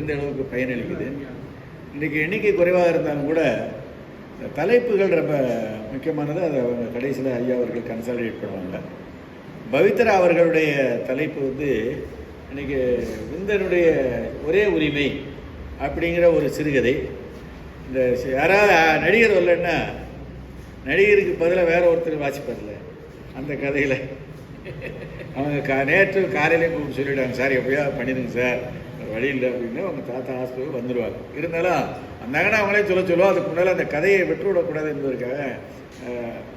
இந்த அளவுக்கு பயனளிக்குது. இன்றைக்கி எண்ணிக்கை குறைவாக இருந்தாலும் கூட தலைப்புகள் ரொம்ப முக்கியமானது. அதை அவங்க கடைசியில் ஐயா அவர்கள் கன்சாலிடேட் பண்ணுவாங்க. பவித்ரா அவர்களுடைய தலைப்பு வந்து இன்றைக்கி விந்தனுடைய ஒரே உரிமை அப்படிங்கிற ஒரு சிறுகதை. இந்த யாராவது நடிகர் வரலன்னா நடிகருக்கு பதிலாக வேற ஒருத்தர் வாசிப்பார்ல அந்த கதையில். அவங்க கா நேற்று காலையிலே கூப்பிட்டு சொல்லிவிட்டாங்க சார் எப்படியா பண்ணிடுங்க சார்? வழி இல்லை அப்படின்னு அவங்க தாத்தா ஹாஸ்பிட்டல் வந்துடுவாங்க இருந்தாலும் அந்த நகனை அவங்களே சொல்ல சொல்லுவோம் அதுக்கு முன்னால் அந்த கதையை விட்டு விடக்கூடாது என்பதற்காக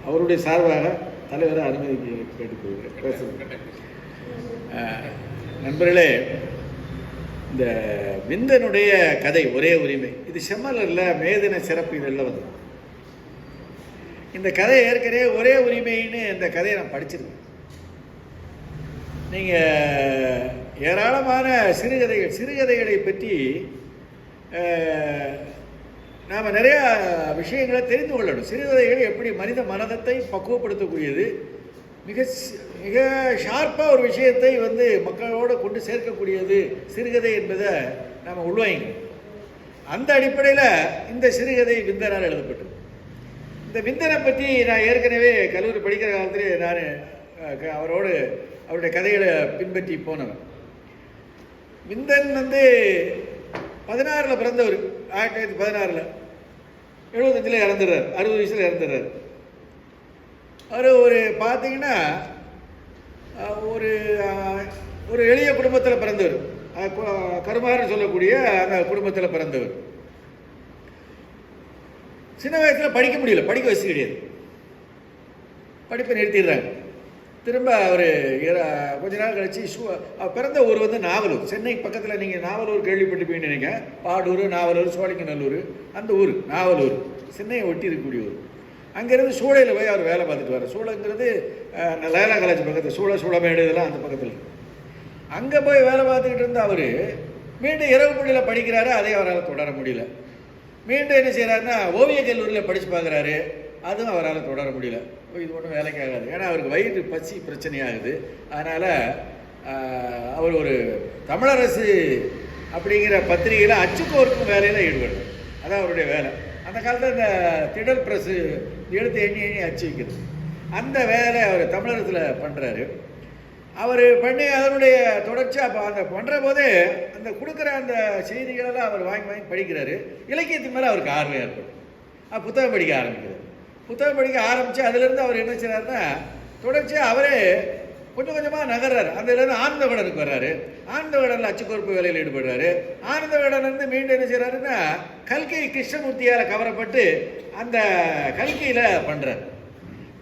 அவருடைய சார்பாக தலைவரை அனுமதி கேட்டுக்கொள்கிறேன். பேசுகிறேன் நண்பர்களே இந்த விந்தனுடைய கதை ஒரே உரிமை. இது செம்மலரில் மேதின சிறப்பு இதெல்லாம் வந்து இந்த கதை ஏற்கனவே ஒரே உரிமைன்னு இந்த கதையை நான் படிச்சிருக்கேன். நீங்கள் ஏராளமான சிறுகதைகள் சிறுகதைகளை பற்றி நாம் நிறைய விஷயங்களை தெரிந்து கொள்ளணும். சிறுகதைகள் எப்படி மனித மனதத்தை பக்குவப்படுத்தக்கூடியது மிக மிக ஷார்ப்பாக ஒரு விஷயத்தை வந்து மக்களோடு கொண்டு சேர்க்கக்கூடியது சிறுகதை என்பதை நாம் உள்வாங்க அந்த அடிப்படையில் இந்த சிறுகதை விந்தனால் எழுதப்பட்டது. இந்த விந்தனை பற்றி நான் ஏற்கனவே கல்லூரி படிக்கிற காலத்திலே நான் க- அவரோடு அவருடைய கதைகளை பின்பற்றி போனவன். விந்தன் வந்து பதினாறில் பிறந்தவர். ஆயிரத்தி தொள்ளாயிரத்தி பதினாறில். எழுபத்தஞ்சில் இறந்துடுறார். அறுபது வயசில் இறந்துடுறார். அவர் ஒரு பார்த்தீங்கன்னா ஒரு ஒரு எளிய குடும்பத்தில் பிறந்தவர். அஹ், சொல்லக்கூடிய அந்த குடும்பத்தில் பிறந்தவர். சின்ன வயசில் படிக்க முடியல. படிக்க வசதி கிடையாது. படிப்பை நிறுத்திடுறாங்க. திரும்ப அவர் கொஞ்ச நாள் கழிச்சு ஷூ பிறந்த ஊர் வந்து நாவலூர். சென்னை பக்கத்தில் நீங்கள் நாவலூர் கேள்விப்பட்டிருப்பீங்கன்னு நினைக்கிறேன் பாடூர் நாவலூர் சோழிங்கநல்லூர் அந்த ஊர் நாவலூர். சென்னையை ஒட்டி இருக்கக்கூடிய ஊர். அங்கேருந்து சூளையில் போய் அவர் வேலை பார்த்துட்டு வர சூளைங்கிறது லயலா காலேஜ் பக்கத்தில் சூளை சூளமேடு இதெல்லாம் அந்த பக்கத்தில். அங்கே போய் வேலை பார்த்துக்கிட்டு இருந்த அவர் மீண்டும் இரவு பள்ளியில் படிக்கிறாரு அதையும் அவரால் தொடர முடியல. மீண்டும் என்ன செய்கிறாருன்னா ஓவியக் கல்லூரியில் படித்து பார்க்குறாரு அதுவும் அவரால் தொடர முடியல. இது ஒன்றும் வேலைக்கு ஆகாது. ஏன்னா அவருக்கு வயிறு பசி பிரச்சனையாகுது. அதனால் அவர் ஒரு தமிழரசு அப்படிங்கிற பத்திரிகையில் அச்சுக்கோர்க்கும் வேலையில் ஈடுபடுறார் அதான் அவருடைய வேலை. அந்த காலத்தில் இந்த திடல் ப்ரெஸ்ஸு எடுத்து எண்ணி எண்ணி அச்சு வைக்கிறது. அந்த வேலை அவர் தமிழகத்தில் பண்ணுறாரு அவர் பண்ணி அதனுடைய தொடர்ச்சி அப்போ அந்த பண்ணுற போதே அந்த கொடுக்குற அந்த செய்திகளெல்லாம் அவர் வாங்கி வாங்கி படிக்கிறாரு. இலக்கியத்தின் மேலே அவருக்கு ஆர்வம் ஏற்படும். புத்தகம் படிக்க ஆரம்பிக்கிறார். புத்தகம் படிக்க ஆரம்பித்து அதிலிருந்து அவர் என்ன செய்கிறாருன்னா தொடர்ச்சியாக அவரே கொஞ்சம் கொஞ்சமாக நகர்றாரு. அதுலேருந்து இதுலேருந்து வர்றாரு. ஆனந்தவேடனில் அச்சுக்கொறுப்பு வேலையில் ஈடுபடுறாரு. ஆனந்தகடன்லேருந்து மீண்டும் என்ன செய்கிறாருன்னா கல்கி கிருஷ்ணமூர்த்தியால் கவரப்பட்டு அந்த கல்கியில் பண்ணுறாரு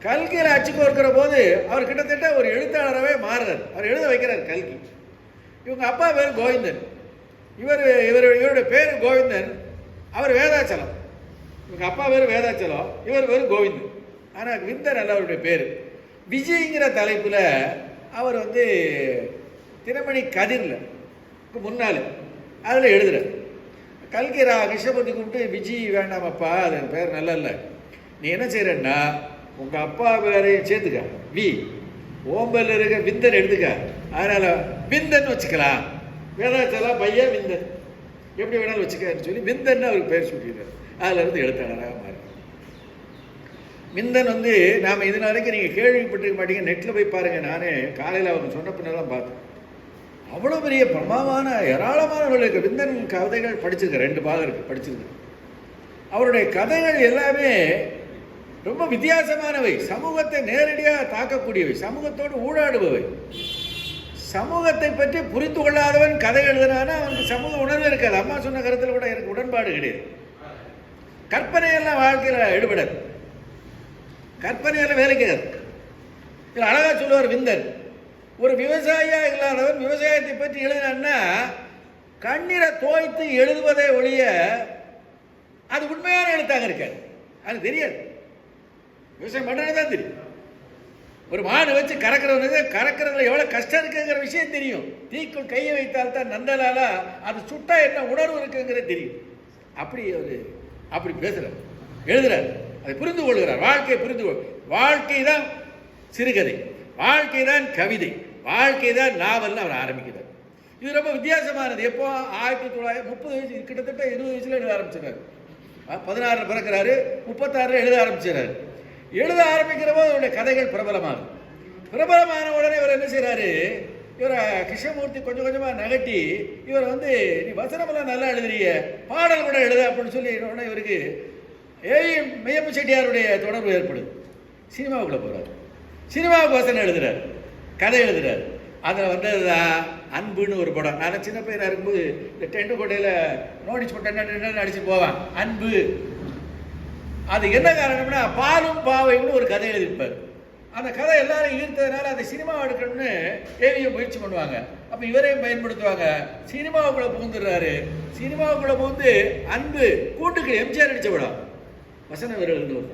கல்கியில் அச்சுக்கோர்க்கிற போது அவர் கிட்டத்தட்ட ஒரு எழுத்தாளராகவே மாறுறார். அவர் எழுத வைக்கிறார் கல்கி. இவங்க அப்பா பேர் கோவிந்தன். இவர் இவர் இவருடைய பேர் கோவிந்தன். அவர் வேதாச்சலம். இவங்க அப்பா பேர் வேதாச்சலம் இவர் பேர் கோவிந்தன். ஆனால் விந்தன் அல்ல அவருடைய பேர். விஜய்ங்கிற தலைப்பில் அவர் வந்து தினமணி கதிரில் முன்னால் அதில் எழுதுறார். கல்கி ரா கிருஷ்ணபதி கூப்பிட்டு விஜய் வேண்டாமப்பா அது பேர் நல்லா இல்லை நீ என்ன செய்கிறன்னா உங்கள் அப்பா பேரையும் சேர்த்துக்க. வி ஓம்பல் இருக்க விந்தன் எடுத்துக்க. அதனால் விந்தன் வச்சுக்கலாம். வேதாச்சலம் பையன் விந்தன் எப்படி வேணாலும் வச்சுக்கன்னு சொல்லி விந்தன் அவருக்கு பேர் சொல்லிடுறாரு. அதிலிருந்து எழுத்தாளராக மாறி விந்தன் வந்து நாம் இது நாளைக்கு நீங்கள் கேள்விப்பட்டிருக்க மாட்டீங்க. நெட்டில் போய் பாருங்கள் நானே காலையில் அவங்க சொன்ன பின்னெல்லாம் பார்த்தேன். அவ்வளோ பெரிய பிரமாவான ஏராளமானவர்களுக்கு விந்தன் கதைகள் படிச்சிருக்கேன் ரெண்டு பாகம் இருக்குது படிச்சிருக்கேன் அவருடைய கதைகள் எல்லாமே ரொம்ப வித்தியாசமானவை. சமூகத்தை நேரடியாக தாக்கக்கூடியவை. சமூகத்தோடு ஊடாடுபவை. சமூகத்தை பற்றி புரிந்து கொள்ளாதவன் கதை எழுதுனானா அவனுக்கு சமூக உணர்வு இருக்காது. அம்மா சொன்ன கருத்தில் கூட எனக்கு உடன்பாடு கிடையாது. கற்பனையெல்லாம் வாழ்க்கையில் ஈடுபடாது. கற்பனையெல்லாம் வேலைக்கு இதில் அழகாக சொல்லுவார் விந்தன் ஒரு விவசாயியாக இல்லாதவர் விவசாயத்தை பற்றி எழுதினான்னா கண்ணீரை தோய்த்து எழுதுவதை ஒழிய அது உண்மையான எழுத்தாக இருக்காது. அது தெரியாது. விவசாயம் பண்ணுறது தான் தெரியும். ஒரு மாடு வச்சு கறக்கிறவனுக்கு கறக்கிறதுல எவ்வளோ கஷ்டம் இருக்குங்கிற விஷயம் தெரியும். தீக்குள் கையை வைத்தால்தான் நந்தலால அது சுட்டா என்ன உணர்வு இருக்குங்கிறது தெரியும். அப்படி ஒரு அப்படி பேசுகிறார் எழுதுகிறார் அதை புரிந்து கொள்கிறார். வாழ்க்கையை புரிந்து கொள் வாழ்க்கை தான் சிறுகதை. வாழ்க்கை தான் கவிதை. வாழ்க்கை தான் நாவல்னு அவர் ஆரம்பிக்கிறார். இது ரொம்ப வித்தியாசமானது. எப்போ ஆயிரத்தி தொள்ளாயிரத்தி முப்பது வயசு கிட்டத்தட்ட இருபது வயசுல எழுத ஆரம்பிச்சிடாரு பதினாறுல பிறக்கிறாரு. முப்பத்தாறுல எழுத ஆரம்பிச்சிடாரு எழுத ஆரம்பிக்கிற போது அவருடைய கதைகள் பிரபலமாகும் பிரபலமான உடனே இவர் என்ன செய்கிறாரு இவரை கிருஷ்ணமூர்த்தி கொஞ்சம் கொஞ்சமாக நகட்டி இவர் வந்து நீ வசனமெல்லாம் நல்லா எழுதுறிய பாடல் கூட எழுத அப்படின்னு சொல்லி உடனே இவருக்கு ஏய் மெய்யப்ப செட்டியாருடைய தொடர்பு ஏற்படுது. சினிமாவுக்குள்ள போகிறார் சினிமாவுக்கு வசனம் எழுதுறார். கதை எழுதுறார். அதில் வந்தது தான் அன்புன்னு ஒரு படம். நான் சின்ன பையனாக இருக்கும்போது இந்த டெண்டு கோட்டையில் நோட்டீஸ் போட்டேன் அடிச்சு போவான். அன்பு. அது என்ன காரணம்னா பாலும் பாவைன்னு ஒரு கதை எழுதியிருப்பார். அந்த கதை எல்லாரும் ஈர்த்ததுனால அந்த சினிமா எடுக்கணும்னு ஏவியை முயற்சி பண்ணுவாங்க. அப்போ இவரையும் பயன்படுத்துவாங்க. சினிமாவுக்குள்ளே புகுந்துடுறாரு. சினிமாவுக்குள்ளே புகுந்து அன்பு கூட்டுக்கு எம்ஜிஆர் நடிச்ச படம். வசன வீரர்கள்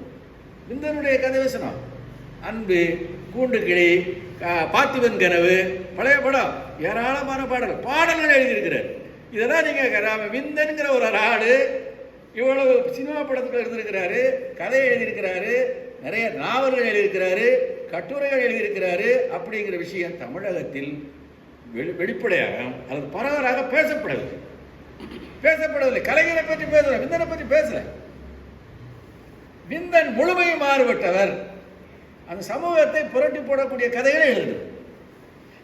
விந்தனுடைய கதை வசனம். அன்பு கூண்டுக்கிளி கா- பார்த்திபன் கனவு பழைய படம். ஏராளமான பாடல் பாடல்கள் எழுதியிருக்கிறார். இதெல்லாம் நீங்கள் ராம விந்தன்கிற ஒரு ஆடு இவ்வளவு சினிமா படத்தில் இருந்திருக்கிறாரு கதை எழுதியிருக்கிறாரு நிறைய நாவல்கள் எழுதியிருக்கிறாரு கட்டுரைகள் எழுதியிருக்கிறாரு அப்படிங்கிற விஷயம் தமிழகத்தில் வெளி வெளிப்படையாக அல்லது பரவலாக பேசப்படவில்லை. பேசப்படவில்லை. கலைஞரை பற்றி பேசல விந்தனை பற்றி பேசல. விந்தன் முழுமையும் மாறுபட்டவர். அந்த சமூகத்தை புரட்டி போடக்கூடிய கதைகளை எழுது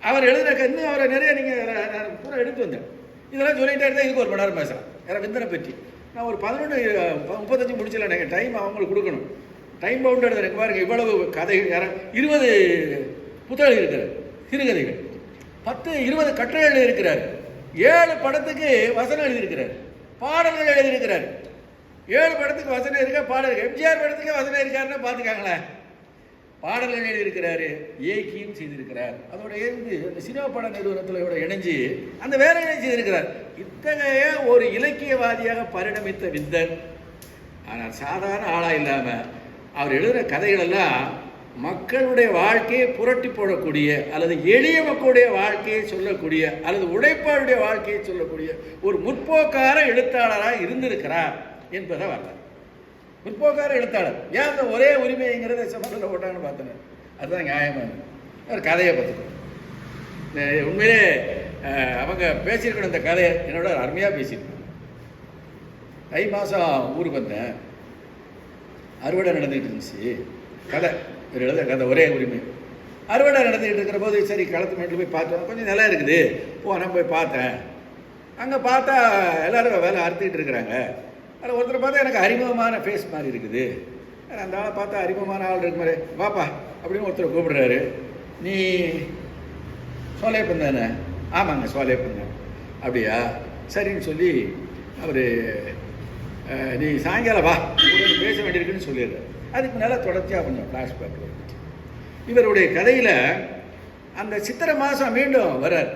அவர் எழுதின இன்னும் அவரை நிறைய நீங்கள் பூரா எடுத்து வந்தேன். இதெல்லாம் சொல்லிட்டே இருந்தால் இதுக்கு ஒரு மணி நேரம் பேசலாம். யாரா விந்தனை பற்றி? நான் ஒரு பதினொன்று முப்பத்தஞ்சு முடிச்சல எனக்கு டைம் அவங்களுக்கு கொடுக்கணும். டைம் பவுண்ட் எனக்கு பாருங்க இவ்வளவு கதைகள். இருபது புத்தகங்கள் இருக்கிறார் சிறுகதைகள். பத்து இருபது கட்டுரைகள் இருக்கிறார் ஏழு படத்துக்கு வசனம் எழுதியிருக்கிறார். பாடல்கள் எழுதியிருக்கிறார். ஏழு படத்துக்கு வசனம் இருக்க பாடல். எம்ஜிஆர் படத்துக்கு வசனம் இருக்காருன்னா பார்த்துக்காங்களேன் பாடல்கள் எழுதியிருக்கிறாரு இயக்கியும் செய்திருக்கிறார். அதோட இருந்து அந்த சினிமா பட நிறுவனத்தில் இணைஞ்சு அந்த வேலைகளை செய்திருக்கிறார். இத்தகைய ஒரு இலக்கியவாதியாக பரிணமித்த விந்தன் ஆனால் சாதாரண ஆளாக இல்லாமல் அவர் எழுதுகிற கதைகளெல்லாம் மக்களுடைய வாழ்க்கையை புரட்டி போடக்கூடிய அல்லது எளிய மக்களுடைய வாழ்க்கையை சொல்லக்கூடிய அல்லது உழைப்பாளுடைய வாழ்க்கையை சொல்லக்கூடிய ஒரு முற்போக்கார எழுத்தாளராக இருந்திருக்கிறார் என்பதை வரலாறு முற்போக்கார எழுத்தாளர். ஏன் அந்த ஒரே உரிமைங்கிறத சமத்தில் போட்டாங்கன்னு பார்த்தேன். அதுதான் நியாயமானது ஒரு கதையை பார்த்துக்கணும் உண்மையிலே அவங்க பேசியிருக்கணும் இந்த கதையை என்னோட அருமையாக பேசியிருக்காங்க. தை மாதம் ஊருக்கு வந்தேன். அறுவடை நடந்துகிட்டு இருந்துச்சு. கதை ஒரு எழுத கதை ஒரே உரிமை. அறுவடை நடந்துகிட்டு இருக்கிற போது சரி களத்து மட்டும் போய் பார்த்தோம். கொஞ்சம் நல்லா இருக்குது. ஓ நான் போய் பார்த்தேன். அங்கே பார்த்தா எல்லோரும் வேலை அறுத்துக்கிட்டு இருக்கிறாங்க. அதில் ஒருத்தர் பார்த்தா எனக்கு அறிமுகமான ஃபேஸ் மாதிரி இருக்குது. அந்த ஆளை பார்த்தா அறிமுகமான ஆள் இருக்கு மாதிரி. வாப்பா அப்படின்னு ஒருத்தர் கூப்பிடுறாரு. நீ சோலையப்பன் தானே ஆமாங்க சோலையப்பன் அப்படியா? சரின்னு சொல்லி அவர் நீ சாயங்காலம் வா. பேச வேண்டியிருக்குன்னு சொல்லிடுறாரு அதுக்கு மேலே தொடர்ச்சியாக கொஞ்சம் ஃப்ளாஷ்பேக் வரும் இவருடைய கதையில் அந்த சித்திரை மாதம் மீண்டும் வர்றார்.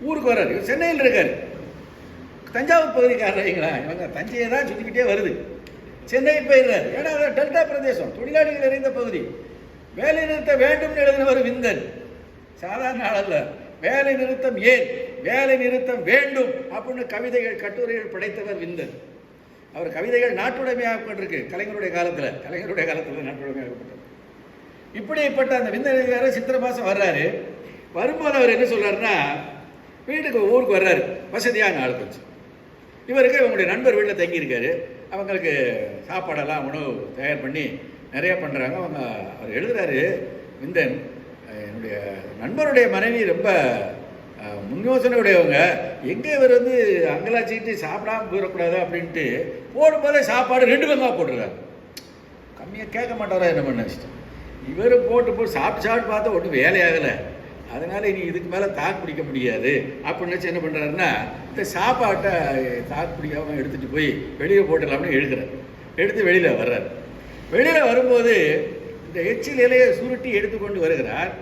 ஊருக்கு வர்றார். இவர் சென்னையில் இருக்கார். தஞ்சாவூர் பகுதிக்காரங்களா இவங்க தஞ்சையை தான் சுற்றிக்கிட்டே வருது. சென்னைக்கு போயிடுறாரு. ஏன்னா அது டெல்டா பிரதேசம். தொழிலாளிகள் நிறைந்த பகுதி. வேலை நிறுத்த வேண்டும்னு எழுதினவர் விந்தன் சாதாரண ஆளல்ல. வேலை நிறுத்தம் ஏன்? வேலை நிறுத்தம் வேண்டும் அப்படின்னு கவிதைகள் கட்டுரைகள் படைத்தவர் விந்தன் அவர் கவிதைகள் நாட்டுடைமையாகப்பட்டிருக்கு கலைஞருடைய காலத்தில். கலைஞருடைய காலத்தில் நாட்டுடைமையாகப்பட்டது இப்படிப்பட்ட அந்த விந்தன் சித்திரை மாதம் வர்றாரு. வரும்போது அவர் என்ன சொல்கிறாருன்னா வீட்டுக்கு ஊருக்கு வர்றாரு. வசதியான ஆள் கொஞ்சம். இவருக்கு இவங்களுடைய நண்பர் வீட்டில் தங்கியிருக்காரு. அவங்களுக்கு சாப்பாடெல்லாம் உணவு தயார் பண்ணி நிறையா பண்ணுறாங்க அவங்க அவர் எழுதுறாரு விந்தன் என்னுடைய நண்பருடைய மனைவி ரொம்ப அஹ், எங்கே இவர் வந்து அங்கலாச்சிக்கிட்டு சாப்பிடாம போயிடக்கூடாது அப்படின்ட்டு போடும்போதே சாப்பாடு ரெண்டு பங்கா போட்டுருக்காங்க கம்மியாக கேட்க மாட்டாரா என்ன பண்ண இவர் போட்டு போட்டு சாப்பிட்டு சாப்பிட்டு பார்த்தா ஒன்றும் வேலையாகலை அதனால் இனி இதுக்கு மேலே தாக்கு பிடிக்க முடியாது. அப்படின்னு என்ன பண்ணுறாருன்னா இந்த சாப்பாட்டை தாக்கு பிடிக்காமல் எடுத்துகிட்டு போய் வெளியே போட்டுடலாம்னு எழுதுறாரு. எடுத்து வெளியில் வர்றாரு. வெளியில் வரும்போது இந்த எச்சில் இலையை சுருட்டி எடுத்துக்கொண்டு வருகிறார்.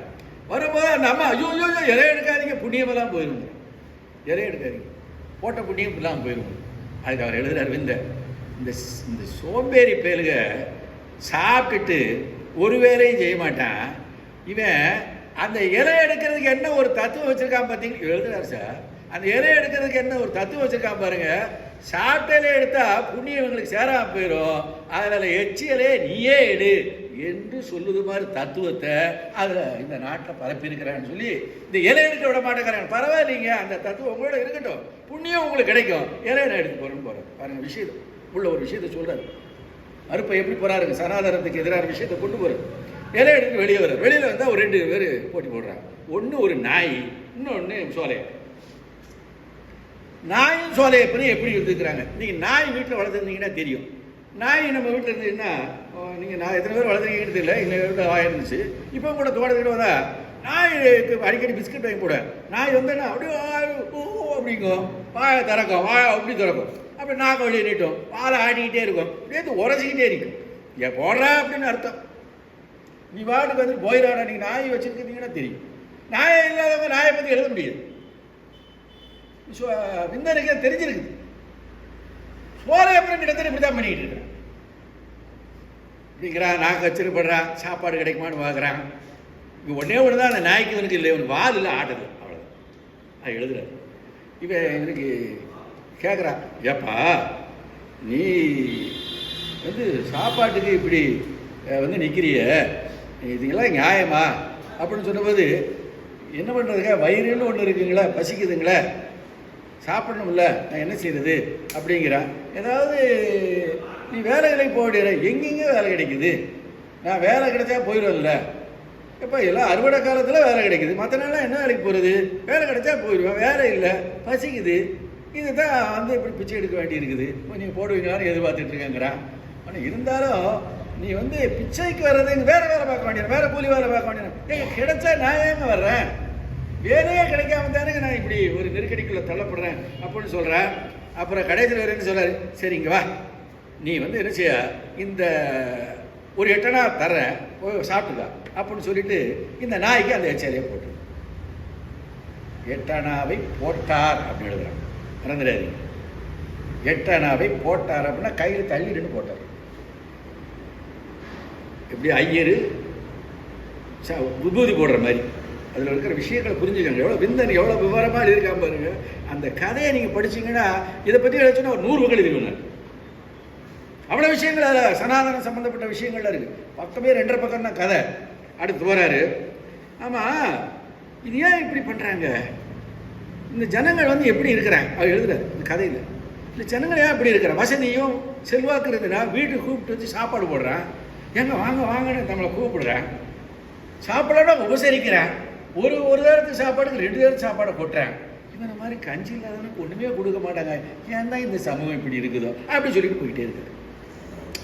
வரும்போது அந்த அம்மா ஐயோ ஐயோ ஐயோ, இலையை எடுக்காதீங்க புண்ணியமெல்லாம் போயிடும் இலையை எடுக்காதீங்க. போட்ட புண்ணியம் இல்லாமல் போயிடும் அதுக்கு அவர் எழுதுறாரு விந்த. இந்த இந்த சோம்பேறி பேருக சாப்பிட்டுட்டு ஒரு வேலையும் செய்ய மாட்டான். இவன் அந்த இலை எடுக்கிறதுக்கு என்ன ஒரு தத்துவம் வச்சுருக்கான் பார்த்தீங்க எழுதுறாரு சார் அந்த இலை எடுக்கிறதுக்கு என்ன ஒரு தத்துவம் வச்சுருக்கான் பாருங்க. சாப்பிட்டலே எடுத்தா புண்ணியம் இவங்களுக்கு சேராம போயிடும் அதில் எச்சியலே நீயே எடு என்று சொல்லுது மாதிரி தத்துவத்தை அதில் இந்த நாட்டில் பரப்பியிருக்கிறான்னு சொல்லி இந்த இலை எடுக்க விட மாட்டேங்கிறாங்க. பரவாயில்லைங்க அந்த தத்துவம் உங்களோட இருக்கட்டும். புண்ணியம் உங்களுக்கு கிடைக்கும். இலையில எடுத்து போகிறேன்னு போகிறேன் பாருங்கள் விஷயம் உள்ள ஒரு விஷயத்தை சொல்கிறாரு அறுப்பை எப்படி போறாருங்க? சனாதனத்துக்கு எதிரான விஷயத்தை கொண்டு போறாரு. இலை எடுத்து வெளியே வர்றாரு. வெளியில் வந்தால் ஒரு ரெண்டு பேர் போட்டி போடுறாங்க. ஒன்று ஒரு நாய் இன்னொன்று சோலையை நாயும் சோலையப்பனும் எப்படி எடுத்துக்கிறாங்க நீங்கள் நாய் வீட்டில் வளர்த்துருந்தீங்கன்னா தெரியும். நாய் நம்ம வீட்டில் இருந்தீங்கன்னா நீங்கள் நான் எத்தனை பேர் வளர்த்துருக்கீங்கன்னு தெரியல. இன்னும் வீட்டில் வாய் இருந்துச்சு. இப்போ கூட தோட்டத்துக்கிட்ட வந்தா நாய் அடிக்கடி பிஸ்கட் வாங்கி போட நாய் வந்தேன்னா அப்படியே அப்படிங்கும். வாயை திறக்கும். வாயை அப்படி திறக்கும். அப்படி நாக்க வழி நீட்டும் பாலை ஆடிக்கிட்டே இருக்கும். அப்படியே உரைச்சிக்கிட்டே இருக்கும் ஏன் போடுறா அப்படின்னு அர்த்தம். நீ வாட்டுக்கு வந்து போயிடாடா நீங்கள் நாயை வச்சுருக்கிறீங்கன்னா தெரியும். நாயை இல்லாதவங்க நாயை பற்றி எழுத முடியாது. சோ- விந்தனுக்கு தெரிஞ்சிருக்குது. சோலை அப்புறம் கிட்டத்தட்ட இப்படி தான் பண்ணிக்கிட்டு இருக்கிறான் இப்படிங்கிறான் நாக்கு வச்சிருப்படுறான் சாப்பாடு கிடைக்குமான்னு பார்க்குறான். இங்கே ஒன்றே ஒன்று தான் அந்த நாய்க்கு இவனுக்கு இல்லை இவனுக்கு வால் இல்லை ஆட்டுது. அவ்வளோ அது எழுதுறாரு. இவன் இவனுக்கு கேட்குறா ஏப்பா நீ வந்து சாப்பாட்டுக்கு இப்படி வந்து நிற்கிறிய இதுங்களா நியாயமா? அப்படின்னு சொன்னபோது என்ன பண்ணுறதுங்க வயிறுன்னு ஒன்று இருக்குங்களே பசிக்குதுங்களே. சாப்பிடணும்ல நான் என்ன செய்யறது அப்படிங்கிறான். ஏதாவது நீ வேலை கிடைக்க போடுற எங்கெங்கே வேலை கிடைக்குது? நான் வேலை கிடைச்சா போயிடுவேன்ல. இப்போ எல்லாம் அறுவடை காலத்தில் வேலை கிடைக்குது. மற்ற நாளாக என்ன வேலைக்கு போகிறது வேலை கிடைச்சா போயிடுவேன். வேலை இல்லை. பசிக்குது. இதுதான் வந்து இப்படி பிச்சை எடுக்க வேண்டி இருக்குது இப்போ நீங்கள் போடுவீங்களான்னு எதிர்பார்த்துட்டு ஆனால் இருந்தாலும் நீ வந்து பிச்சைக்கு வர்றதுங்க வேறு வேற வேலை பார்க்க வேண்டிய வேற கூலி வேலை பார்க்க வேண்டிய ஏங்க கிடைச்சா நான் ஏங்க வர்றேன்? வேலையே கிடைக்காம தானே நான் இப்படி ஒரு நெருக்கடிக்குள்ள தள்ளப்படுறேன் அப்படின்னு சொல்கிறேன் அப்புறம் கடைசியில் வேறு என்ன சொல்றாரு? சரி வா. நீ வந்து என்ன செய்ய? இந்த ஒரு எட்டனா தர்றேன். சாப்பிட்டுக்கா அப்படின்னு சொல்லிட்டு இந்த நாய்க்கு அந்த எச்சரியை போட்டு எட்டனாவை போட்டார் அப்படின்னு எழுதுறாங்க. மறந்துடாதீங்க. எட்டனாவை போட்டார் அப்படின்னா கையில் தள்ளிடுன்னு போட்டார். எப்படி ஐயரு? ச- விபூதி போடுற மாதிரி. அதில் இருக்கிற விஷயங்களை புரிஞ்சுக்கங்க. எவ்வளோ விந்தன் எவ்வளோ விவரமாக இருக்காம பாருங்க. அந்த கதையை நீங்கள் படிச்சீங்கன்னா இதை பற்றி எழுச்சுன்னா ஒரு நூறு வகை எழுதிடுவேன் அவ்வளோ விஷயங்கள் அதில் சனாதன சம்மந்தப்பட்ட விஷயங்கள்லாம் இருக்குது பக்கமே ரெண்டரை பக்கம் தான் கதை. அடுத்து போகிறாரு ஆமாம் இது ஏன் இப்படி பண்ணுறாங்க இந்த ஜனங்கள் வந்து எப்படி இருக்கிறாங்க? அவர் எழுதுறாரு இந்த கதையில். இந்த ஜனங்கள் ஏன் இப்படி இருக்கிற வசதியும் செல்வாக்கு இருந்ததுன்னா வீட்டுக்கு கூப்பிட்டு வச்சு சாப்பாடு போடுறான். எங்கே வாங்க வாங்கன்னு நம்மளை கூப்பிடுறேன் சாப்பாடோட உபசரிக்கிறேன். ஒரு ஒரு நேரத்துக்கு சாப்பாடுக்கு ரெண்டு நேரத்துக்கு சாப்பாடை கொட்டுறேன். இவன் மாதிரி கஞ்சி இல்லாதவனுக்கு ஒன்றுமே கொடுக்க மாட்டாங்க. ஏன் தான் இந்த சமூகம் இப்படி இருக்குதோ? அப்படி சொல்லிட்டு போயிட்டே இருக்குது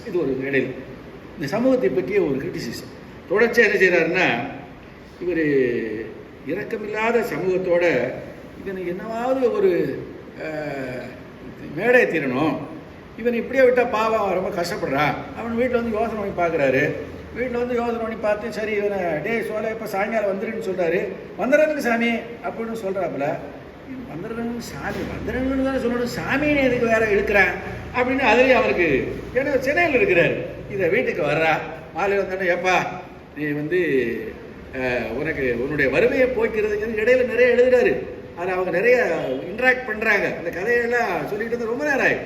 இது ஒரு இடையில் இந்த சமூகத்தை பற்றிய ஒரு கிரிட்டிசிசம் தொடர்ச்சியாக என்ன செய்கிறாருன்னா இவர் இரக்கமில்லாத சமூகத்தோட இதனை என்னவாவது ஒரு மேடையை மேடை தீரணும். இவன் இப்படியே விட்டால் பாவம் அவன் ரொம்ப கஷ்டப்படுறான் அவன் வீட்டில் வந்து யோசனை பண்ணி பார்க்குறாரு வீட்டில் வந்து யோசனை பண்ணி பார்த்து சரி இவனை டே சோலை இப்போ சாயங்காலம் வந்துருன்னு சொல்கிறாரு வந்துடுறனுக்கு சாமி அப்படின்னு சொல்கிறாப்புல வந்துடுறனுக்கு சாமி வந்துடுறதுன்னு தானே சொல்லணும். சாமின்னு எதுக்கு வேற இழுக்கிறேன் அப்படின்னு அதுலேயும் அவருக்கு ஏன்னா சென்னையில் இருக்கிறார். இதை வீட்டுக்கு வர்றா. மாலை வந்தோடனே எப்பா நீ வந்து உனக்கு உன்னுடைய வறுமையை போய்க்கிறதுக்கு இடையில நிறைய எழுதுறாரு. அதில் அவங்க நிறைய இன்ட்ராக்ட் பண்ணுறாங்க அந்த கதையெல்லாம் சொல்லிக்கிட்டு வந்து ரொம்ப நேரம் ஆகி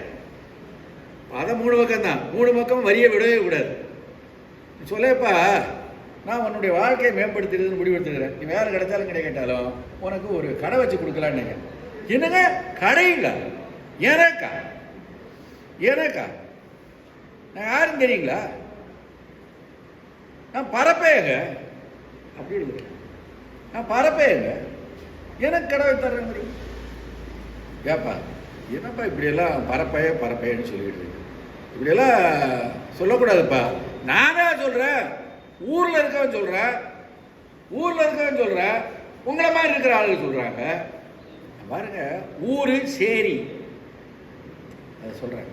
அதை மூணு பக்கம் தான். மூணு பக்கம் வரியை விடவே கூடாது. சொல்லேப்பா நான் உன்னுடைய வாழ்க்கையை மேம்படுத்துறதுன்னு முடிவெடுத்துக்கிறேன். நீ வேலை கிடைச்சாலும் கிடைக்கட்டாலும் உனக்கு ஒரு கடை வச்சு கொடுக்கலான்னு என்னங்க? கடைங்களா? ஏனாக்கா ஏனாக்கா நான் யாரும் தெரியுங்களா? நான் பரப்பேங்க. அப்படி நான் பரப்பேங்க. எனக்கு கடவை வச்சு தர்றேன் ஏப்பா என்னப்பா இப்படியெல்லாம் பரப்பைய பரப்பையன்னு சொல்லிட்டு இருக்கு? இப்படியெல்லாம் சொல்லக்கூடாதுப்பா. நானே சொல்கிறேன் ஊரில் இருக்கவன் சொல்கிறேன் ஊரில் இருக்கவன் சொல்கிறேன் உங்களை மாதிரி இருக்கிற ஆளுங்க சொல்கிறாங்க பாருங்க ஊர் சேரி. அதை சொல்கிறேன்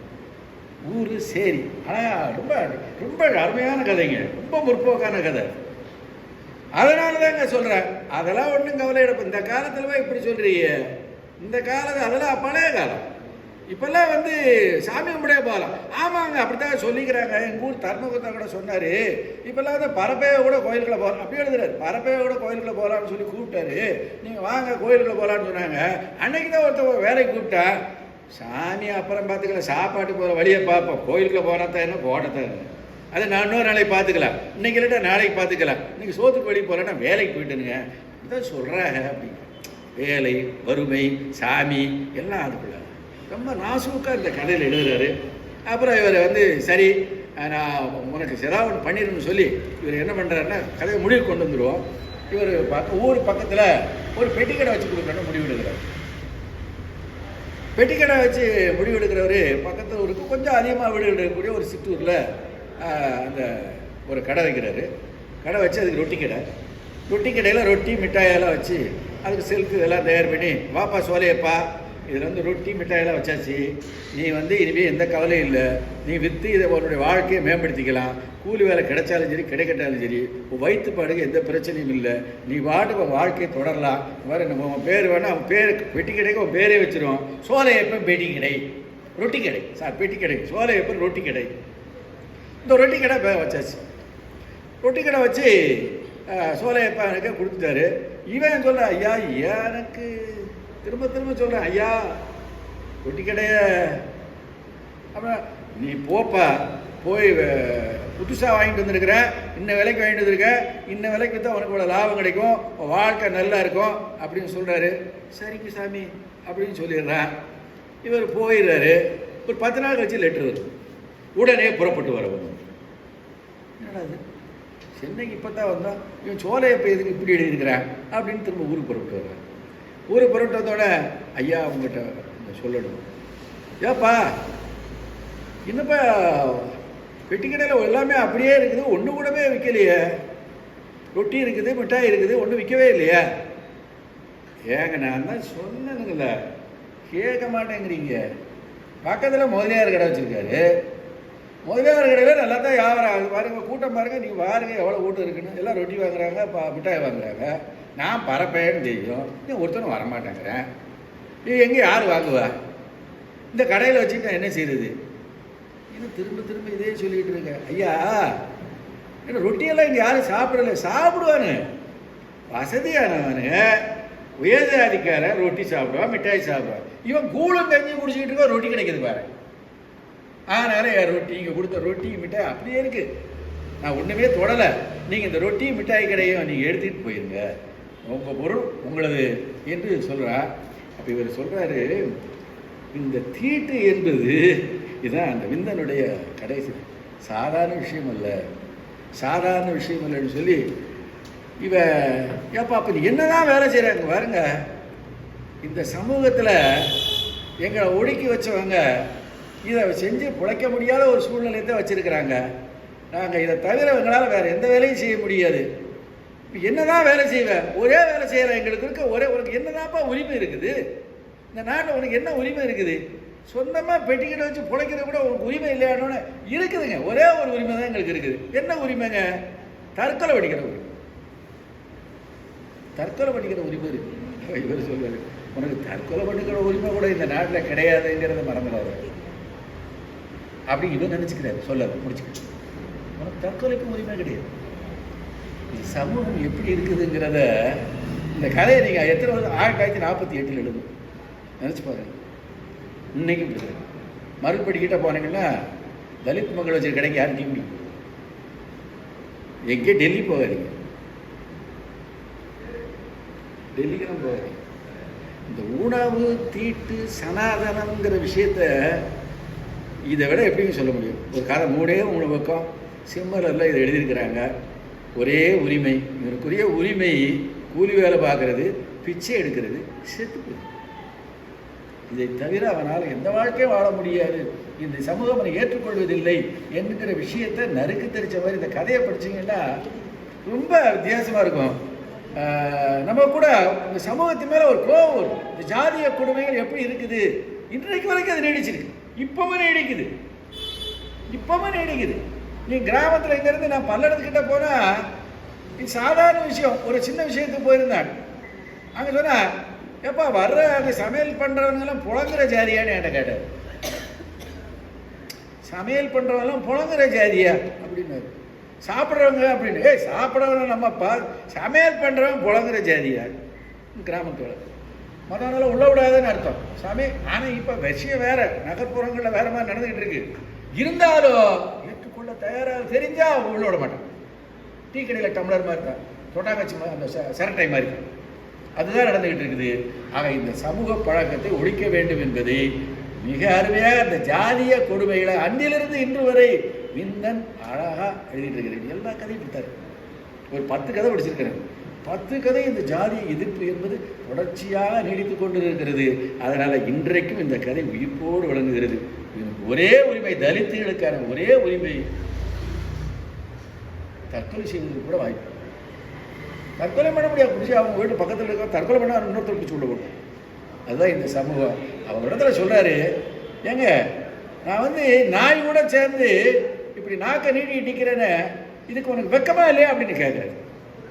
ஊர் சேரி. ஆனால் ரொம்ப ரொம்ப அருமையான கதைங்க. ரொம்ப முற்போக்கான கதை. அதனால தாங்க சொல்கிறேன் அதெல்லாம் ஒன்றும் கவலை எடுப்பு இந்த காலத்தில் இப்படி சொல்கிறீங்க இந்த காலத்து அதெல்லாம் பழைய காலம். இப்போல்லாம் வந்து சாமி கும்பிடே போகலாம் ஆமாங்க அப்படித்தான் சொல்லிக்கிறாங்க. எங்கள் ஊர் தர்மகுத்தா கூட சொன்னார். இப்போல்லாம் வந்து பரப்பையை கூட கோயிலுக்குள்ள போகலாம் அப்படி எழுதுறாரு. பரப்பையை கூட கோயிலுக்குள்ள போகலான்னு சொல்லி கூப்பிட்டாரு. நீங்கள் வாங்க கோயிலுக்குள்ள போகலான்னு சொன்னாங்க. அன்னைக்கு தான் ஒருத்தவங்க வேலைக்கு கூப்பிட்டா சாமி அப்புறம் பார்த்துக்கல சாப்பாட்டு போகிற வழியை பார்ப்போம். கோயிலுக்குள்ள போனால் தான் என்ன போடத்தான் அதை நான் இன்னொரு நாளைக்கு பார்த்துக்கலாம். இன்னைக்கு இல்லாட்டா நாளைக்கு பார்த்துக்கலாம். நீங்கள் சோத்துக்கு வழி போகிறேன்னா வேலைக்கு போயிட்டுனுங்க. இதான் சொல்கிறாங்க அப்படின்னு. வேலை வறுமை சாமி எல்லாம் அதுக்குள்ள. ரொம்ப நாசூக்காக இந்த கதையில் எழுதுறாரு. அப்புறம் இவர் வந்து சரி நான் உனக்கு ஏதாவது ஒன்று பண்ணிடணும்னு சொல்லி இவர் என்ன பண்ணுறாருன்னா கதையை முடிவு கொண்டு வந்துடுவோம் இவர் பக்க ஊர் பக்கத்தில் ஒரு பெட்டி கடை வச்சு கொடுக்கணும்னு முடிவெடுக்கிறார் பெட்டி கடை வச்சு முடிவு பக்கத்தில் பக்கத்து ஊருக்கு கொஞ்சம் அதிகமாக வீடு எடுக்கக்கூடிய ஒரு சிற்றூரில் அந்த ஒரு கடை வைக்கிறாரு. கடை வச்சு அதுக்கு ரொட்டி கடை. ரொட்டி கடையில் ரொட்டி மிட்டாயெல்லாம் வச்சு அதுக்கு செல்ஃபு இதெல்லாம் தயார் பண்ணி வாப்பா சோலையப்பா இதில் வந்து ரொட்டி மிட்டாயெல்லாம் வச்சாச்சு. நீ வந்து இனிமேல் எந்த கவலையும் இல்லை. நீ விற்று இதை உன்னுடைய வாழ்க்கையை மேம்படுத்திக்கலாம். கூலி வேலை கிடைச்சாலும் சரி கிடைக்கட்டாலும் சரி உன் வயிற்று பாடுக்கு எந்த பிரச்சனையும் இல்லை. நீ பாட்டுக்கு வாழ்க்கையை தொடரலாம். வேறு நம்ம உன் பேர் வேணால் அவன் பேர் பெட்டி கடைக்கு உன் பேரே வச்சிருவோம். சோலையப்பன் பெட்டி கடை. ரொட்டி கடை. சார் பெட்டி கடை. சோலையப்பன் ரொட்டி கடை. இந்த ரொட்டி கடை இப்போ வச்சாச்சு. ரொட்டி கடை வச்சு சோலையப்பா எனக்கு கொடுத்துட்டாரு. இவன் சொல்ல ஐயா எனக்கு திரும்ப திரும்ப சொல்கிறேன் ஐயா ரொட்டி கடைய அப்புறம் நீ போப்பா போய் புதுசாக வாங்கிட்டு வந்திருக்கிற இன்ன விலைக்கு வாங்கிட்டு வந்திருக்க இன்ன விலைக்கு தான் உனக்கு இவ்வளோ லாபம் கிடைக்கும் வாழ்க்கை நல்லா இருக்கும் அப்படின்னு சொல்கிறாரு சரிங்க சாமி அப்படின்னு சொல்லிடுறேன். இவர் போயிடுறாரு. ஒரு பத்து நாள் கழிச்சு லெட்ரு வருது உடனே புறப்பட்டு வர என்னடாது சென்னைக்கு இப்போ தான் வந்தோம் இவன் சோலையை இப்போ எதுக்கு இப்படி எழுதியிருக்கிறான் அப்படின்னு திரும்ப ஊருக்கு புறப்பட்டு வர்றான் ஊருக்கு புறப்பட்டதோட ஐயா அவங்ககிட்ட சொல்லணும். ஏப்பா என்னப்பா வெட்டிக்கடையில் கடையில் எல்லாமே அப்படியே இருக்குது ஒன்று கூடவே விற்கலையே ரொட்டி இருக்குது மிட்டாய் இருக்குது ஒன்றும் விற்கவே இல்லையா. ஏங்க நான் தான் சொன்னேனுங்கள கேட்க மாட்டேங்கிறீங்க. பக்கத்தில் முதலியார் கடை வச்சுருக்காரு. முதலியார் கடையில் நல்லா தான் வியாபாரம். ஆகுது பாருங்க கூட்டம் பாருங்க நீங்கள் பாருங்க எவ்வளோ கூட்டம் இருக்குன்னு. எல்லாம் ரொட்டி வாங்குறாங்க பா மிட்டாய் வாங்குறாங்க. நான் பரப்பேன்னு தெரியும் நீ ஒருத்தனும் வரமாட்டேங்கிறேன். நீ எங்கே யார் வாங்குவா? இந்த கடையில் வச்சு நான் என்ன செய்யுது இது திரும்ப திரும்ப இதே சொல்லிட்டு இருக்கேன். ஐயா ஏன்னா ரொட்டியெல்லாம் இங்கே யாரும் சாப்பிடல? சாப்பிடுவானு. வசதியானவனுங்க உயர்ஜாதிக்காரன் ரொட்டி சாப்பிடுவான் மிட்டாய் சாப்பிடுவான். இவன் கூழும் கஞ்சி குடிச்சிக்கிட்டு இருக்கா ரொட்டி கிடைக்கிது பாரு. அதனால் என் ரொட்டி இங்கே கொடுத்த ரொட்டி மிட்டாய் அப்படியே இருக்குது நான் ஒன்றுமே தொடலை. நீங்கள் இந்த ரொட்டி மிட்டாய் கடையும் நீங்கள் எடுத்துகிட்டு போயிருங்க. உங்கள் பொருள் உங்களது என்று சொல்கிறா அப்போ இவர் சொல்கிறாரு இந்த தீட்டு என்பது இதுதான் அந்த விந்தனுடைய கடைசி. சாதாரண விஷயம் அல்ல. சாதாரண விஷயம் இல்லைன்னு சொல்லி இவ ஏப்பா அப்போ நீ என்னதான் வேலை செய்கிறாங்க பாருங்க. இந்த சமூகத்தில் எங்களை ஒடுக்கி வச்சவங்க இதை செஞ்சு பிழைக்க முடியாத ஒரு சூழ்நிலையை தான் வச்சுருக்கிறாங்க. நாங்கள் இதை தவிர எங்களால் வேறு எந்த வேலையும் செய்ய முடியாது. இப்போ என்னதான் வேலை செய்வேன்? ஒரே வேலை செய்கிற எங்களுக்கு இருக்க ஒரே உனக்கு என்னதான்ப்பா உரிமை இருக்குது? இந்த நாட்டில் உனக்கு என்ன உரிமை இருக்குது? சொந்தமாக பெட்டிக்கிட்ட வச்சு பிழைக்கிறது கூட உனக்கு உரிமை இல்லையானோன்னு இருக்குதுங்க. ஒரே ஒரு உரிமை தான் எங்களுக்கு இருக்குது. என்ன உரிமைங்க? தற்கொலை படிக்கிற உரிமை. தற்கொலை பண்ணிக்கிற உரிமை இருக்குது இவர் சொல்வார் உனக்கு தற்கொலை பண்ணிக்கிற உரிமை கூட இந்த நாட்டில் கிடையாதுங்கிறத மறந்துடாது. அப்படி இவன் நினச்சிக்கிறாரு. சொல்ல முடிச்சிக்கிட்டேன் ஆனால் தற்கொலைக்கும் உரிமை கிடையாது. இந்த சமூகம் எப்படி இருக்குதுங்கிறத இந்த கதையை நீங்கள் எத்தனை வருஷம் ஆயிரத்தி தொள்ளாயிரத்தி நாற்பத்தி எட்டில் எழுதும் நினச்சி பாருங்க. இன்னைக்கும் இப்படி மறுபடி மறுபடிக்கிட்ட போனீங்கன்னா தலித் மக்கள் வச்சு கடைக்கு யாரும் டீ எங்கே டெல்லி போகாதீங்க. டெல்லிக்கெல்லாம் போகாதீங்க. இந்த உணவு தீட்டு சனாதனங்கிற விஷயத்த இதை விட எப்படின்னு சொல்ல முடியும்? ஒரு கதை மூடே மூணு பக்கம் சிம்மரில் இதை எழுதியிருக்கிறாங்க. ஒரே உரிமை இவருக்குரிய உரிமை கூலி வேலை பார்க்கறது பிச்சை எடுக்கிறது செத்து இதை தவிர அவனால் எந்த வாழ்க்கையும் வாழ முடியாது. இந்த சமூகம் அவனை ஏற்றுக்கொள்வதில்லை என்கிற விஷயத்தை நறுக்கு தெரிச்ச மாதிரி இந்த கதையை படிச்சீங்கன்னா ரொம்ப வித்தியாசமாக இருக்கும். நம்ம கூட இந்த சமூகத்து மேலே ஒரு கோபம் வரும். இந்த ஜாதிய கொடுமைகள் எப்படி இருக்குது? இன்றைக்கு வரைக்கும் அது நீடிச்சிருக்கு. இப்பவும் நீடிக்குது. இப்பவும் நீடிக்குது. நீ கிராமத்தில் இங்கேருந்து நான் பல்லடத்துக்கிட்ட போனால் இது சாதாரண விஷயம். ஒரு சின்ன விஷயத்துக்கு போயிருந்தாங்க அங்கே சொன்னால் ஏப்பா வர்ற அந்த சமையல் பண்ணுறவங்கெல்லாம் புழங்குற ஜாதியான்னு என்கிட்ட கேட்டார். சமையல் பண்ணுறவங்கெல்லாம் புழங்குற ஜாதியா? அப்படின்னாரு. சாப்பிட்றவங்க அப்படின்னு. ஏய் சாப்பிட்றவங்க நம்ம பா சமையல் பண்ணுறவங்க புழங்குற ஜாதியா? கிராமத்தில் மதனால உள்ள விடாதுன்னு அர்த்தம். சாமி ஆனால் இப்போ விஷயம் வேற. நகர்ப்புறங்களில் வேற மாதிரி நடந்துகிட்டு இருக்கு. இருந்தாலும் ஏற்றுக்கொள்ள தயாராக தெரிஞ்சா உள்ள விட மாட்டான். டீ கடையில் டம்ளர் மாதிரி தான். தொட்டாங்கச்சி அந்த ச- சிரட்டை மாதிரி அதுதான் நடந்துகிட்டு இருக்குது. ஆக இந்த சமூக பழக்கத்தை ஒழிக்க வேண்டும் என்பது மிக அருமையாக அந்த ஜாதிய கொடுமைகளை அன்றிலிருந்து இன்று வரை விந்தன் அழகாக எழுதிட்டு இருக்கிறேன் எல்லா கதையும் கொடுத்தாரு ஒரு பத்து கதை படிச்சிருக்கிறேன். பத்து கதை இந்த ஜாதிய எதிர்ப்பு என்பது தொடர்ச்சியாக நீடித்து கொண்டு இருக்கிறது அதனால் இன்றைக்கும் இந்த கதை உயிர்ப்போடு விளங்குகிறது. ஒரே உரிமை தலித்துகளுக்கான ஒரே உரிமை. தற்கொலை செய்வதற்கு கூட வாய்ப்பு தற்கொலை பண்ண முடியாது. பிடிச்சி அவங்க வீட்டு பக்கத்தில் இருக்க தற்கொலை பண்ண இன்னொருத்தர் பிடிச்சி விட போடும் அதுதான் இந்த சமூகம். அவர் இடத்துல சொல்கிறாரு ஏங்க நான் வந்து நாய் கூட சேர்ந்து இப்படி நாக்க நீட்டி நிற்கிறேன்னு இதுக்கு உனக்கு வெக்கமா இல்லையா? அப்படின்னு கேட்குறாரு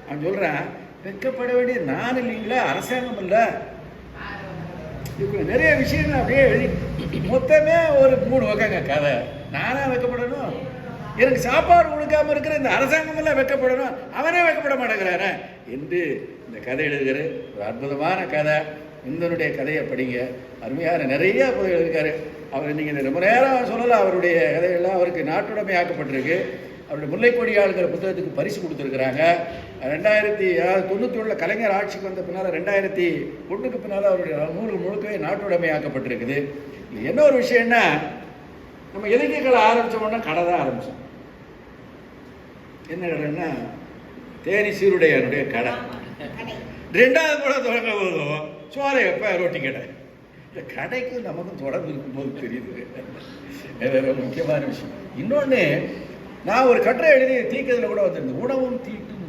அவன் சொல்கிறேன் வெக்கப்பட வேண்டிய நான் இல்லைங்களா? அரசாங்கம் இல்லை. இப்படி நிறைய விஷயங்கள் அப்படியே எழுதி மொத்தமே ஒரு மூணு வகைங்க கதை. நானாக வைக்கப்படணும்? எனக்கு சாப்பாடு கொடுக்காம இருக்கிற இந்த அரசாங்கம் எல்லாம் வைக்கப்படணும். அவனே வைக்கப்பட மாட்டேங்கிறார. என்று இந்த கதை எழுதுகிற ஒரு அற்புதமான கதை. இந்தனுடைய கதையை படிங்க. அருமையான நிறைய புதையல் எழுதியிருக்காரு. அவர் நீங்கள் ரொம்ப நேரம் சொல்லலாம் அவருடைய கதைகள்லாம் அவருக்கு நாட்டுடைமை ஆக்கப்பட்டிருக்கு. அவருடைய முல்லைக்கொடி ஆளுங்கிற புத்தகத்துக்கு பரிசு கொடுத்துருக்குறாங்க. ரெண்டாயிரத்தி அதாவது தொண்ணூற்றி ஒன்றில் கலைஞர் ஆட்சிக்கு வந்த பின்னால் ரெண்டாயிரத்தி ஒன்றுக்கு பின்னால் அவருடைய நூல் முழுக்கவே நாட்டுடைமை ஆக்கப்பட்டிருக்குது இது என்ன ஒரு விஷயம்னா நம்ம இலக்கியங்களை ஆரம்பித்தோம்னா கடை தான் ஆரம்பித்தோம் என்ன கடைன்னா தேனி சீருடையனுடைய கடை. ரெண்டாவது கூட தொடங்க போதும். சோலை எப்போ ரொட்டி கடை. இந்த கடைக்கு நமக்கும் தொடர்பு இருக்கும்போது தெரியுது. முக்கியமான விஷயம். இன்னொன்று நான் ஒரு கட்டுரை எழுதி தீக்கதில் கூட வந்திருந்தேன். உணவும் தீட்டும்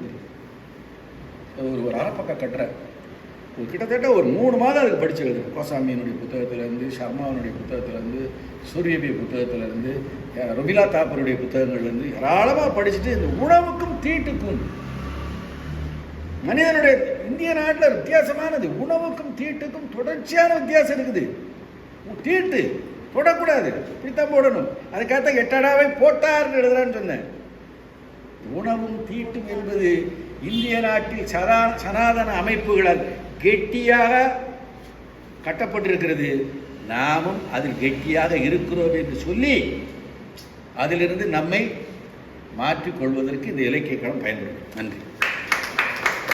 ஒரு ஒரு அரைப்பக்க கட்டுரை. ஒரு கிட்டத்தட்ட ஒரு மூணு மாதம் அதுக்கு படித்து எழுதுறேன். கோசாமியினுடைய புத்தகத்திலேருந்து சர்மாவினுடைய புத்தகத்திலேருந்து சூரியபி புத்தகத்திலேருந்து ரொபிலா தாப்பருடைய புத்தகங்கள்லேருந்து ஏராளமாக படிச்சுட்டு இந்த உணவுக்கும் தீட்டுக்கும். மனிதனுடைய இந்திய நாட்டில் வித்தியாசமானது. உணவுக்கும் தீட்டுக்கும் தொடர்ச்சியான வித்தியாசம் இருக்குது. தீட்டு. போடக்கூடாது. இப்படித்தான் போடணும். அதுக்காகத்தான் எட்டடாவை போட்டார்னு எழுதுறான்னு சொன்னேன். உணவும் தீட்டும் என்பது இந்திய நாட்டில் சதா சனாதன அமைப்புகளால் கெட்டியாக கட்டப்பட்டிருக்கிறது. நாமும் அதில் கெட்டியாக இருக்கிறோம் என்று சொல்லி அதிலிருந்து நம்மை மாற்றிக்கொள்வதற்கு இந்த இலக்கிய களம் பயன்படும். நன்றி.